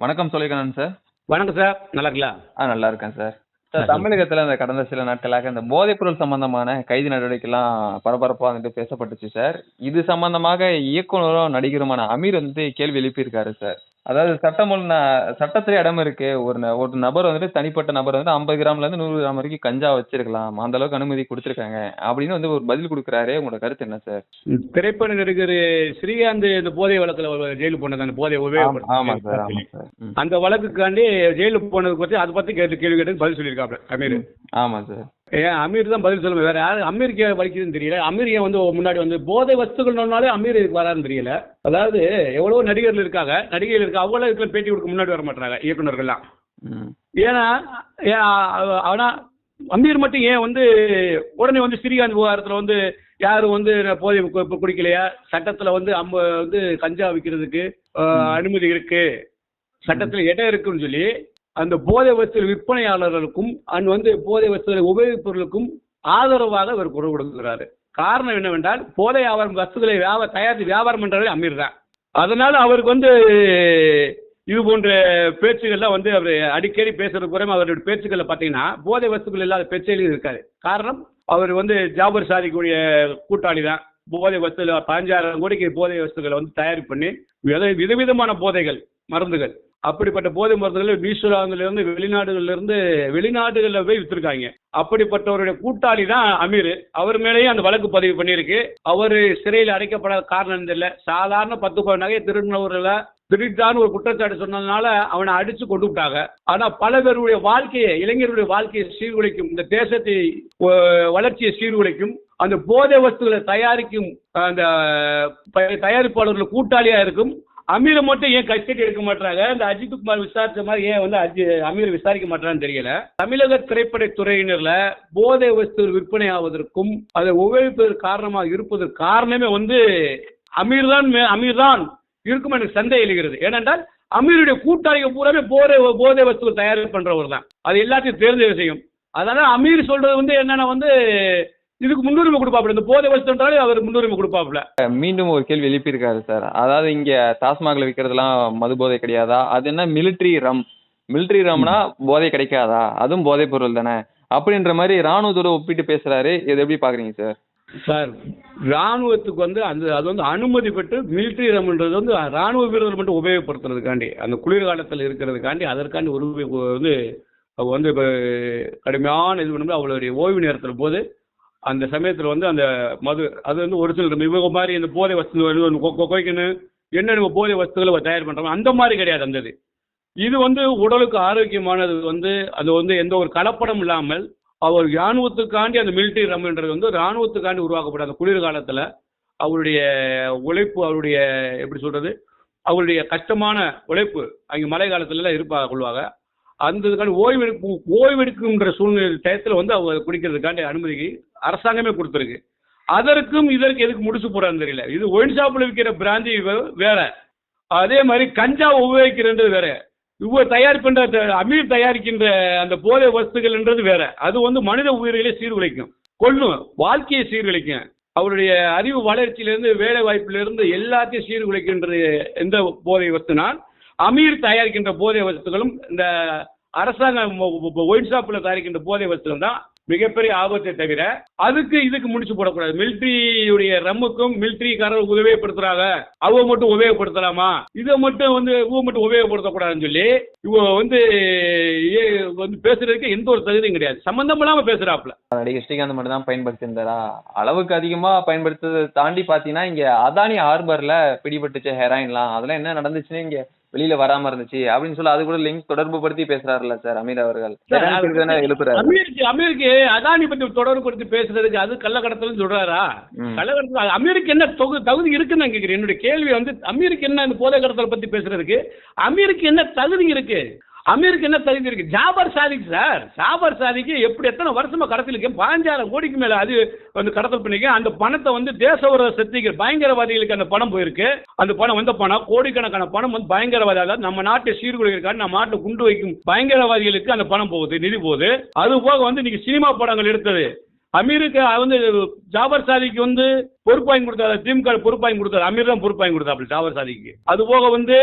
வணக்கம் சொல்லிக்கணும் சார் வணக்கம் சார் நல்லா இருக்கீங்களா ஆ நல்லா இருக்கேன் சார் சார் தமிழகத்துல இந்த கடந்த சில நாட்களாக இந்த போதைப்பொருள் சம்பந்தமான கைது நடவடிக்கைலாம் பரபரப்பா வந்துட்டு பேசப்பட்டுச்சு சார் இது சம்பந்தமாக இயக்குனரும் நடிகருமான அமீர் வந்து கேள்வி எழுப்பியிருக்காரு சார் அதாவது சட்டம் சட்டத்துல இடம் இருக்கு. ஒரு ந- ஒரு நபர் வந்துட்டு தனிப்பட்ட நபர் வந்து ஐம்பது கிராம்ல இருந்து நூறு கிராம் வரைக்கும் கஞ்சா வச்சிருக்கலாம். அந்த அளவுக்கு அனுமதி கொடுத்துருக்காங்க. அப்படின்னு வந்து ஒரு பதில் கொடுக்குறாரு. உங்களோட கருத்து என்ன சார் திரைப்பட நடிகர் ஸ்ரீகாந்த் இந்த போதை வழக்கில் ஜெயிலுக்கு போனது. அந்த போதை ஆமா ஆமா சார் ஆமா சார். அந்த வழக்குக்காண்டி ஜெயிலுக்கு போனது பற்றி அதை பற்றி கேட்டு கேள்வி கேட்டு பதில் சொல்லியிருக்காப்ல அமீர். ஆமா சார் ஏன் அமீர் தான் பதில் சொல்லுங்க. வேற யாரு அமீருக்கு வலிக்குதுன்னு தெரியல. அமீர் ஏன் வந்து முன்னாடி வந்து போதை வஸ்துகள்னாலே அமீர் இதுக்கு வரான்னு தெரியல. அதாவது எவ்வளவோ நடிகர்கள் இருக்காங்க. நடிகைகள் இருக்காங்க அவங்களும் இதுக்குள்ள பேட்டி கொடுக்க முன்னாடி வர மாட்டாங்க இயக்குனர்கள்லாம் ம். ஏன்னா ஏன் அவ- ஆனா அமீர் மட்டும் ஏன் வந்து உடனே வந்து ஸ்ரீகாந்த் விவகாரத்தில் வந்து யாரும் வந்து போதை குடிக்கலையா? சட்டத்துல வந்து அம்ப வந்து கஞ்சா விற்கிறதுக்கு அனுமதி இருக்கு. சட்டத்துல இடம் இருக்குன்னு சொல்லி அந்த போதை வஸ்து விற்பனையாளர்களுக்கும் அண்ட் வந்து போதை வஸ்துகளை உபயோகிப்பவர்களுக்கும் ஆதரவாக இவர் குரல் கொடுக்கிறாரு. காரணம் என்னவென்றால் போதை வியாபாரம் வஸ்துகளை வியாபார தயாரித்து வியாபாரம் பண்றவரே அமீர் தான் அதனால அவருக்கு வந்து இது போன்ற பேச்சுகள்லாம் வந்து அவர் அடிக்கடி பேசுறது குறையும் அவருடைய பேச்சுக்களில் பார்த்தீங்கன்னா போதை வசதிகள் இல்லாத பேச்சுகளும் இருக்காது காரணம் அவர் வந்து ஜாபர் சாதிக்கூடிய கூட்டாளி தான். போதை வஸ்துல பதினஞ்சாயிரம் கோடிக்கு போதை வசதிகளை வந்து தயார் பண்ணி வித விதவிதமான போதைகள் மருந்துகள். அப்படிப்பட்ட போதை மருந்துகள் நியூசிலாந்துலேருந்து வெளிநாடுகள்லேருந்து வெளிநாடுகளில் போய் விற்றுருக்காங்க அப்படிப்பட்டவருடைய கூட்டாளி தான் அமீர். அவர் மேலேயும் அந்த வழக்கு பதிவு பண்ணியிருக்கு. அவர் சிறையில் அடைக்கப்படாத காரணம் தெரியல. சாதாரண பத்து பவுன் நகையை திருடினவரில் திருட்டான்னு ஒரு குற்றச்சாட்டு சொன்னதுனால அவனை அடிச்சு கொண்டு விட்டாங்க. ஆனா பல பேருடைய வாழ்க்கையை இளைஞருடைய வாழ்க்கையை சீர்குலைக்கும் இந்த தேசத்தை வளர்ச்சியை சீர்குலைக்கும் அந்த போதை வஸ்துகளை தயாரிக்கும் அந்த தயாரிப்பாளர்கள் கூட்டாளியா இருக்கும். அமீரை மட்டும் ஏன் கஸ்டடி எடுக்க மாட்டாங்க இந்த அஜித் குமார் விசாரிச்ச மாதிரி ஏன் வந்து அஜி அமீர் விசாரிக்க மாட்டான்னு தெரியல. தமிழக திரைப்பட துறையினர்ல போதை வஸ்து விற்பனை ஆவதற்கும் அதை உபயோகிப்பதற்கு காரணமாக இருப்பதற்கு காரணமே வந்து அமீர் தான் அமீர் தான் இருக்கும் எனக்கு சந்தேகம் எழுகிறது. ஏனென்றால் அமீருடைய கூட்டாளிகள் பூராமே போதை போதை வஸ்து தயார் பண்றவர் தான் அது எல்லாத்தையும் தெரிஞ்ச விஷயம் அதனால அமீர் சொல்றது வந்து என்னன்னா வந்து இதுக்கு முன்னுரிமை கொடுப்பாப்புல. இந்த போதை வஸ்துன்றாலே அவர் முன்னுரிமை கொடுப்பாப்புல. மீண்டும் ஒரு கேள்வி எழுப்பியிருக்காரு சார். அதாவது இங்க டாஸ்மாக்ல விற்கிறதுலாம் மது போதை கிடையாதா? அது என்ன மிலிட்ரி ரம். மிலிட்ரி ரம்னா போதை கிடைக்காதா? அதுவும் போதைப் பொருள் தானே. அப்படின்ற மாதிரி ராணுவத்தோட ஒப்பிட்டு பேசுறாரு. இதை எப்படி பாக்குறீங்க சார்? சார் ராணுவத்துக்கு வந்து அந்த அது வந்து அனுமதி பெற்று மிலிட்ரி ரம்ன்றது வந்து ராணுவ வீரர்கள் மட்டும் உபயோகப்படுத்துறதுக்காண்டி அந்த குளிர்காலத்தில் இருக்கிறதுக்காண்டி அதற்காண்டி ஒரு வந்து வந்து இப்போ கடுமையான இது பண்ணும்போது அவளுடைய ஓய்வு நேரத்தில் போது அந்த சமயத்தில் வந்து அந்த மது அது வந்து ஒரு இவங்க மாதிரி இந்த போதை வசதி வந்து கொ- என்னென்ன போதை வசதிகளை தயார் பண்ணுறோம் அந்த மாதிரி கிடையாது அந்த இது. இது வந்து உடலுக்கு ஆரோக்கியமானது வந்து அது வந்து எந்த ஒரு கலப்படம் இல்லாமல் அவர் இராணுவத்துக்காண்டி அந்த மிலிட்டரி ரம்ன்றது வந்து இராணுவத்துக்காண்டி உருவாக்கப்பட்ட அந்த குளிர் காலத்தில் அவருடைய உழைப்பு அவருடைய எப்படி சொல்றது அவருடைய கஷ்டமான உழைப்பு அங்கே மழை காலத்துலலாம் இருப்பாங்க கொள்வாங்க. அந்த இதுக்காண்டி ஓய்வெடுப்பு ஓய்வெடுக்குன்ற சூழ்நிலை டயத்தில் வந்து அவங்க குடிக்கிறதுக்காண்டி அனுமதிக்கு அரசாங்கமே கொடுத்துருக்கு. அதற்கும் இதற்கு எதுக்கு முடிச்சு போறான்னு தெரியல. இது ஒயின் ஷாப்பில் விற்கிற பிராந்தி வேற. அதே மாதிரி கஞ்சா உபயோகிக்கிறது வேற. இவ்வளோ தயார் பண்ற அமீர் தயாரிக்கின்ற அந்த போதை வஸ்துகள்ன்றது வேற. அது வந்து மனித உயிர்களை சீர்குலைக்கும். கொள்ளும் வாழ்க்கையை சீர்குலைக்கும். அவருடைய அறிவு வளர்ச்சியிலிருந்து வேலை வாய்ப்பிலிருந்து எல்லாத்தையும் சீர்குலைக்கின்றது எந்த போதை வஸ்துனால் அமீர் தயாரிக்கின்ற போதை வஸ்துகளும் இந்த அரசாங்கம் ஒயின் ஷாப்பில் தயாரிக்கின்ற போதை வஸ்துகள் தான் மிகப்பெரிய ஆபத்தை தவிர அதுக்கு இதுக்கு முடிச்சு போடக்கூடாது. மிலிட்ரியுடைய ரம்முக்கும் மிலிட்ரிக்காரர் உபயோகப்படுத்துறாங்க. அவங்க மட்டும் உபயோகப்படுத்தலாமா? இதை மட்டும் வந்து இவ மட்டும் உபயோகப்படுத்தக்கூடாதுன்னு சொல்லி இவ வந்து ஏ- வந்து பேசுறதுக்கு எந்த ஒரு தகுதியும் கிடையாது. சம்பந்தம் இல்லாம பேசுறாப்ல நடிகர் ஸ்ரீகாந்த் மட்டும் தான் பயன்படுத்தியிருந்தாரா அளவுக்கு அதிகமா பயன்படுத்துறதை தாண்டி பாத்தீங்கன்னா இங்க அதானி ஹார்பர்ல பிடிபட்டுச்சு ஹெராயின்லாம் அதெல்லாம் என்ன நடந்துச்சுன்னு இங்க வெளியில வராம இருந்துச்சு அப்படின்னு சொல்லி அது கூட லிங்க் தொடர்பு படுத்தி பேசுறாருல்ல சார் அமீர் அவர்கள். எழுப்புறாரு. அமெரிக்க அமெரிக்க அதானி பத்தி தொடர்பு கொடுத்து பேசுறதுக்கு அது கள்ளக்கடத்தல் சொல்றாரா. கள்ளக்கடத்தல் அமெரிக்க என்ன தொகு தகுதி இருக்குன்னு நான் கேட்கிறேன். என்னுடைய கேள்வி வந்து அமெரிக்க என்ன இந்த போதை கடத்தல் பத்தி பேசுறதுக்கு? அமெரிக்க என்ன தகுதி இருக்கு? அமீருக்கு என்ன தகுதி இருக்கு? ஜாபர் சாதிக் சார். ஜாபர் சாதிக்கு எப்படி எத்தனை வருஷமா கடத்திலிருக்கேன் பதினஞ்சாயிரம் கோடிக்கு மேல அது வந்து கடத்தல் பண்ணிக்க அந்த பணத்தை வந்து தேச விரோத சக்திகள் பயங்கரவாதிகளுக்கு அந்த பணம் போயிருக்கு. அந்த பணம் வந்த பணம் கோடிக்கணக்கான பணம் வந்து பயங்கரவாதி அதாவது நம்ம நாட்டை சீர்குலைக்காக நம்ம நாட்டை குண்டு வைக்கும் பயங்கரவாதிகளுக்கு அந்த பணம் போகுது நிதி போகுது. அது போக வந்து நீங்க சினிமா படங்கள் எடுத்தது. அமீருக்கு வந்து ஜாபர் சாதிக்கு வந்து பொறுப்பாயும் கொடுத்தாரு. திமுக பொறுப்பாயும் கொடுத்தாரு. அமீர் தான் பொறுப்பாயும் கொடுத்தாரு ஜாபர் சாதிக்கு அது போக வந்து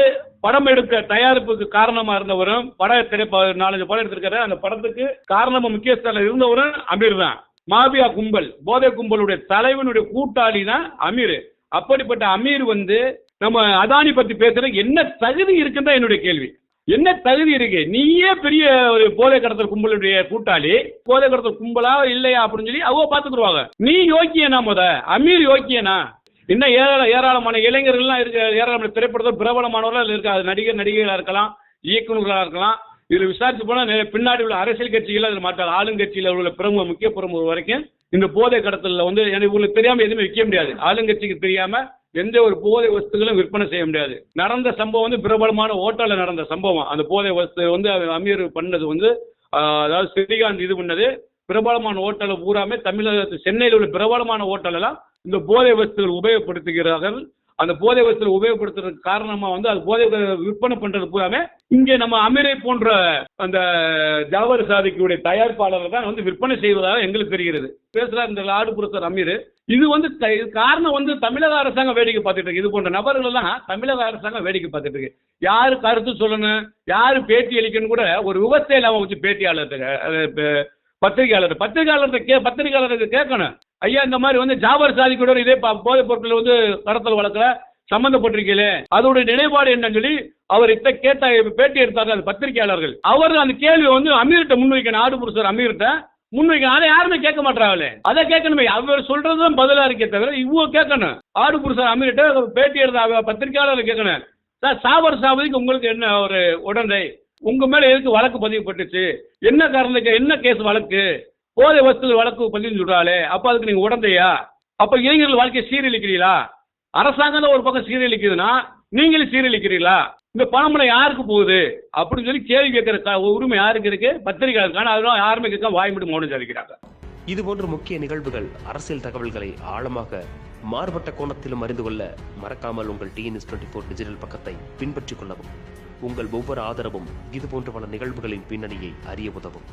படம் எடுக்க தயாரிப்புக்கு காரணமா இருந்தவரும் பட திரைப்ப நாலஞ்சு படம் எடுத்திருக்காரு. அந்த படத்துக்கு காரணமா முக்கியஸ்தானில் இருந்தவரும் அமீர் தான். மாபியா கும்பல் போதை கும்பலுடைய தலைவனுடைய கூட்டாளி தான் அமீர். அப்படிப்பட்ட அமீர் வந்து நம்ம அதானி பத்தி பேசுற என்ன தகுதி இருக்குன்னு தான் என்னுடைய கேள்வி. என்ன தகுதி இருக்கு? நீயே பெரிய ஒரு போதை கடத்தல் கும்பலுடைய கூட்டாளி போதை கடத்தல் கும்பலா இல்லையா அப்படின்னு சொல்லி அவங்க பார்த்துக்குருவாங்க நீ யோக்கியனா முத? அமீர் யோக்கியனா? இன்னும் ஏராள ஏராளமான இளைஞர்கள்லாம் இருக்க ஏராளமான திரைப்படத்தில் பிரபலமானவர்கள் இருக்காது நடிகர் நடிகைகளாக இருக்கலாம் இயக்குநர்களாக இருக்கலாம். இதில் விசாரிச்சு போனால் நிறைய பின்னாடி உள்ள அரசியல் கட்சிகள் அதில் மாட்டாங்க ஆளுங்கட்சியில் உள்ள பிரமுக முக்கிய பிரமுக வரைக்கும் இந்த போதை கடத்தலில் வந்து எனக்கு உங்களுக்கு தெரியாமல் எதுவுமே விற்க முடியாது. ஆளுங்கட்சிக்கு தெரியாமல் எந்த ஒரு போதை வஸ்துகளும் விற்பனை செய்ய முடியாது. நடந்த சம்பவம் வந்து பிரபலமான ஓட்டலில் நடந்த சம்பவம். அந்த போதை வஸ்து வந்து அமீர் பண்ணது வந்து அதாவது ஸ்ரீகாந்த் இது பண்ணது. பிரபலமான ஓட்டலை பூராமே தமிழகத்து சென்னையில் உள்ள பிரபலமான ஓட்டலெல்லாம் இந்த போதை வஸ்துகள் உபயோகப்படுத்துகிறார்கள். அந்த போதை வஸ்துகள் உபயோகப்படுத்துறதுக்கு காரணமா வந்து அது போதை விற்பனை பண்றது பூராமே இங்கே நம்ம அமீரை போன்ற அந்த ஜாவர் சாதிக்குடைய தயாரிப்பாளர்கள் தான் வந்து விற்பனை செய்வதாக எங்களுக்கு தெரிகிறது. பேசுறார் இந்த லாடுபுரத்தர் அமீர். இது வந்து இது காரணம் வந்து தமிழக அரசாங்கம் வேடிக்கை பார்த்துட்டு இருக்கு. இது போன்ற நபர்கள் எல்லாம் தமிழக அரசாங்கம் வேடிக்கை பார்த்துட்டு இருக்கு. யாரு கருத்து சொல்லணும்? யாரு பேட்டி அளிக்கணும் கூட ஒரு விவசாய இல்லாம வச்சு பேட்டியாளர்கிட்ட அது பத்திரிகையாளர் கே பத்திரிகையாளருக்கு கேட்கணும். ஐயா இந்த மாதிரி வந்து ஜாபர் சாதிக்கூட இதே போதைப் பொருட்கள் வந்து கடத்தல் வழக்கில் சம்பந்தப்பட்டிருக்கீங்களே அதோட நிலைப்பாடு என்னன்னு சொல்லி அவர் இத்த கேட்ட பேட்டி எடுத்தார்கள் அந்த பத்திரிகையாளர்கள். அவர் அந்த கேள்வி வந்து அமீர்கிட்ட முன்வைக்கணும் ஆடு புருஷர் அமீர்கிட்ட முன்வைக்கணும். அதை யாருமே கேட்க மாட்டாங்களே அதை கேட்கணுமே. அவர் சொல்றதும் பதிலா இருக்கே தவிர இவ்வளோ கேட்கணும். ஆடு புருஷர் அமீர்கிட்ட பேட்டி எடுத்த அவ- பத்திரிகையாளர் கேட்கணும். சார் சாவர் சாவதிக்கு உங்களுக்கு என்ன ஒரு உடந்தை? உங்க மேல எதுக்கு வழக்கு பதிவுப்பட்டுச்சு என்ன காரணத்துக்கு என்ன கேஸ் வழக்கு? போதை வஸ்து வழக்கு பதிவு சொல்றாளே அப்ப அதுக்கு நீங்க உடந்தையா? அப்ப இளைஞர்கள் வாழ்க்கையை சீரழிக்கிறீங்களா அரசாங்கம் தான் ஒரு பக்கம் சீரழிக்குதுன்னா நீங்களும் சீரழிக்கிறீங்களா இந்த பணமனை யாருக்கு போகுது? அப்படின்னு சொல்லி கேள்வி கேட்கிற உரிமை யாருக்கு இருக்கு? பத்திரிகையாளருக்கான அதெல்லாம் யாருமே கேட்க வாய் மௌனம் சாதிக்கிறாங்க. இதுபோன்ற முக்கிய நிகழ்வுகள் அரசியல் தகவல்களை ஆழமாக மாறுபட்ட கோணத்திலும் அறிந்து கொள்ள மறக்காமல் உங்கள் டிஎன்எஸ் டுவெண்ட்டி ஃபோர் டிஜிட்டல் பக்கத்தை பின்பற்றிக் கொள்ளவும். உங்கள் ஒவ்வொரு ஆதரவும் இதுபோன்ற பல நிகழ்வுகளின் பின்னணியை அறிய உதவும்.